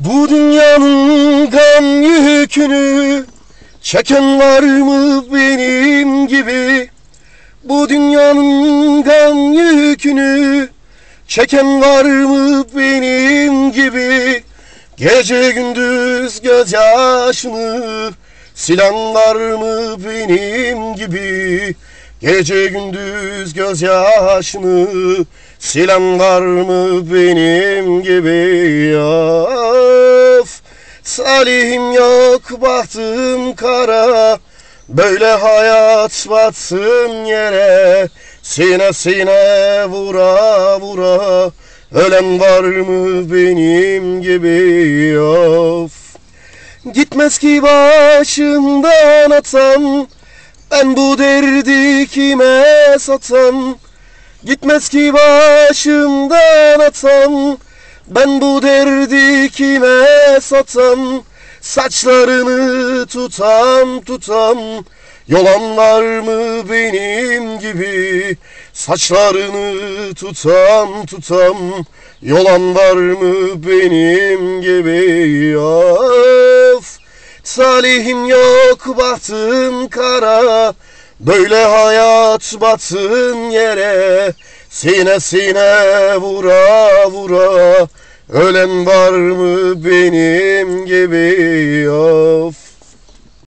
Bu dünyanın gam yükünü çeken var mı benim gibi? Bu dünyanın gam yükünü çeken var mı benim gibi? Gece gündüz gözyaşını silen var mı benim gibi? Gece gündüz gözyaşını silen var mı benim gibi? Of! Salihim yok bahtım kara. Böyle hayat batsın yere. Sine sine vura vura. Ölen var mı benim gibi? Of. Gitmez ki başımdan atam Ben bu derdi kime satam Gitmez ki başımdan atam Ben bu derdi kime satam Saçlarını tutam tutam Yolanlar mı benim gibi Saçlarını tutam tutam Yolanlar mı benim gibi? Of Talihim yok bahtım kara Böyle hayat batsın yere Sine sine vura vura Ölen var mı benim gibi? Of